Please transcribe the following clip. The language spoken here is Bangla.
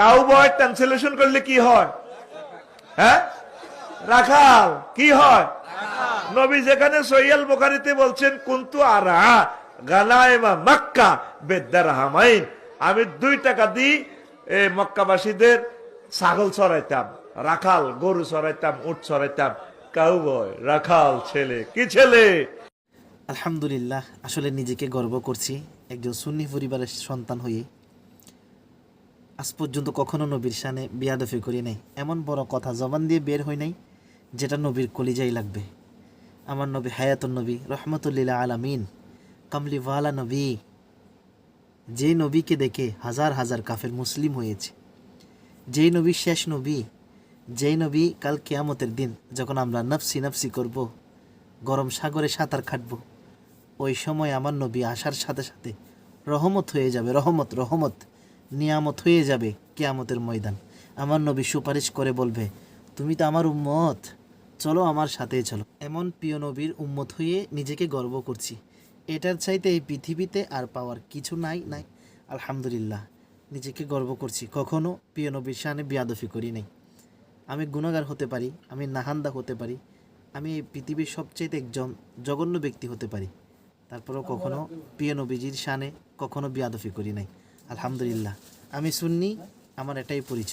কাউ বয় ট্রান্সলেশন করলে কি হয়? হ্যাঁ? রাখাল কি হয়? নবী যেখানে সৈয়াল বোখারিতে বলছেন কুন্তু আরা গানায়মা মক্কা বেদ্দার হামাইন আমি দুই টাকা দিই এ মক্কাবাসীদের ছাগল চড়াইতাম রাখাল গরু চড়াইতাম উট চড়াইতাম। কাউ বয় রাখাল ছেলে কি ছেলে? আলহামদুলিল্লাহ আসলে নিজেকে গর্ব করছি। একজন সুন্নি পরিবারের সন্তান হয়ে আজ পর্যন্ত কখনো নবীর শানে বিয়াদফি করি নাই। এমন বড় কথা জবান দিয়ে বের হয় নাই, যেটা নবীর কলিজাই লাগবে। আমার নবী হায়াতুন নবী রহমতুল্লিল্লা আলামিন, কামলিওয়ালা নবী। যে নবীকে দেখে হাজার হাজার কাফের মুসলিম হয়েছে। যেই নবী শেষ নবী যেই নবী কাল কেয়ামতের দিন যখন আমরা নফসি নফসি করব, গরম সাগরে সাঁতার কাটবো, ওই সময় আমার নবী আসার সাথে সাথে রহমত হয়ে যাবে, রহমত রহমত। নিয়ামত হয়ে যাবে কেয়ামতের ময়দান। আমার নবী সুপারিশ করে বলবে, তুমি তো আমার উম্মত। চলো আমার সাথে চলো। এমন প্রিয় নবীর উম্মত হয়ে নিজেকে গর্ব করছি। এটার চাইতে এই পৃথিবীতে আর পাওয়ার কিছু নাই নাই। আলহামদুলিল্লাহ, নিজেকে গর্ব করছি। কখনও প্রিয় নবীর সামনে বিয়াদফি করি নাই। আমি গুণাগার হতে পারি, আমি নাহান্দা হতে পারি, আমি এই পৃথিবীর সবচেয়ে একজন জঘন্য ব্যক্তি হতে পারি। তারপরেও কখনো প্রিয় নবীজির শানে কখনো বিয়াদফি করি নাই। আলহামদুলিল্লাহ। আমি সুন্নি আমার এটাই পরিচয়।